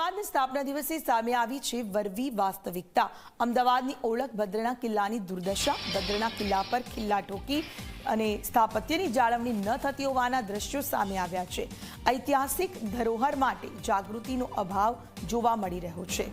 અમદાવાદની સ્થાપના દિવસે સામે આવી છે વરવી વાસ્તવિકતા. અમદાવાદની ઓળખ ભદ્રના કિલ્લાની દુર્દશા, ભદ્રના કિલ્લા પર કિલ્લા ટોકી અને સ્થાપત્યની જાળવણી ન થતી હોવાના દ્રશ્યો સામે આવ્યા છે. ઐતિહાસિક ધરોહર માટે જાગૃતિનો અભાવ જોવા મળી રહ્યો છે.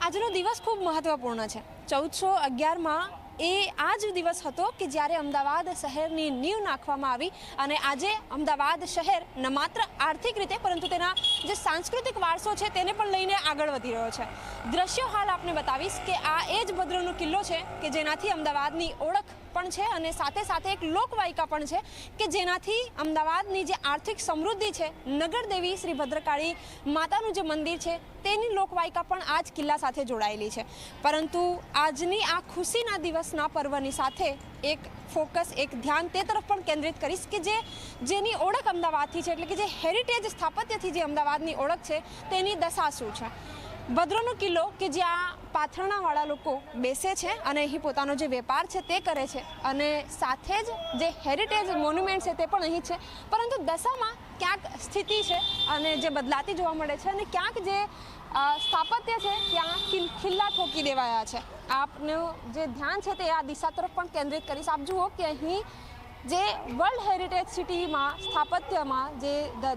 આજનો દિવસ ખૂબ મહત્વપૂર્ણ છે. ચૌદસો અગિયારમાં એ આ જ દિવસ હતો કે જ્યારે અમદાવાદ શહેરની નીંવ નાખવામાં આવી અને આજે અમદાવાદ શહેર ન માત્ર આર્થિક રીતે, પરંતુ તેના જે સાંસ્કૃતિક વારસો છે તેને પણ લઈને આગળ વધી રહ્યો છે. દ્રશ્યો હાલ આપને બતાવીશ કે આ એ જ ભદ્રનો કિલ્લો છે કે જેનાથી અમદાવાદની ઓળખ પણ છે અને સાથે સાથે એક લોકવાયકા પણ છે કે જેનાથી અમદાવાદની જે આર્થિક સમૃદ્ધિ છે, નગરદેવી શ્રી ભદ્રકાળી માતાનું જે મંદિર છે, તેની લોકવાયકા પણ આ જ કિલ્લા સાથે જોડાયેલી છે. પરંતુ આજની આ ખુશીના દિવસના પર્વની સાથે એક ફોકસ, એક ધ્યાન તે તરફ પણ કેન્દ્રિત કરીશ કે જે જેની ઓળખ અમદાવાદથી છે, એટલે કે જે હેરિટેજ સ્થાપત્યથી જે અમદાવાદની ઓળખ છે, તેની દશા શું છે? ભદ્રનો કિલ્લો કે જ્યાં પાથરણાવાળા લોકો બેસે છે અને અહીં પોતાનો જે વેપાર છે તે કરે છે અને સાથે જ જે હેરિટેજ મોન્યુમેન્ટ છે તે પણ અહીં છે. પરંતુ દશામાં ક્યાંક સ્થિતિ છે અને જે બદલાતી જોવા મળે છે અને ક્યાંક જે સ્થાપત્ય છે ત્યાં ખિલ્લા ઠોકી દેવાયા છે. આપનું જે ધ્યાન છે તે આ દિશા તરફ પણ કેન્દ્રિત કરીશ. આપ જુઓ કે અહીં જે વર્લ્ડ હેરિટેજ સિટીમાં સ્થાપત્યમાં જે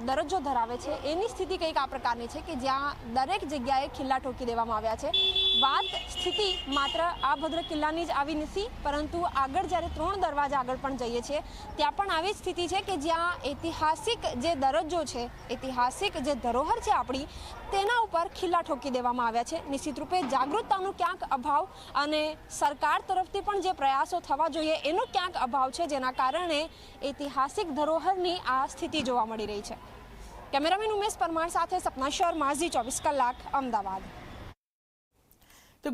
દરજ્જો ધરાવે છે, એની સ્થિતિ કંઈક આ પ્રકારની છે કે જ્યાં દરેક જગ્યાએ ખિલ્લા ઠોકી દેવામાં આવ્યા છે. વાત સ્થિતિ માત્ર આ ભદ્ર કિલ્લાની જ આવી નથી, પરંતુ આગળ જ્યારે ત્રણ દરવાજા આગળ પણ જઈએ છીએ, ત્યાં પણ આવી સ્થિતિ છે કે જ્યાં ઐતિહાસિક જે દરજ્જો છે, ઐતિહાસિક જે ધરોહર છે આપણી, તેના ઉપર ખિલ્લા ઠોકી દેવામાં આવ્યા છે. નિશ્ચિત રૂપે જાગૃતતાનો ક્યાંક અભાવ અને સરકાર તરફથી પણ જે પ્રયાસો થવા જોઈએ, એનો ક્યાંક અભાવ છે જેના કારણે ઐતિહાસિક ધરોહરની આ સ્થિતિ જોવા મળી રહી છે. કેમેરામેન ઉમેશ પરમાર સાથે સપના શોર માઝી ચોવીસ કલાક, અમદાવાદ.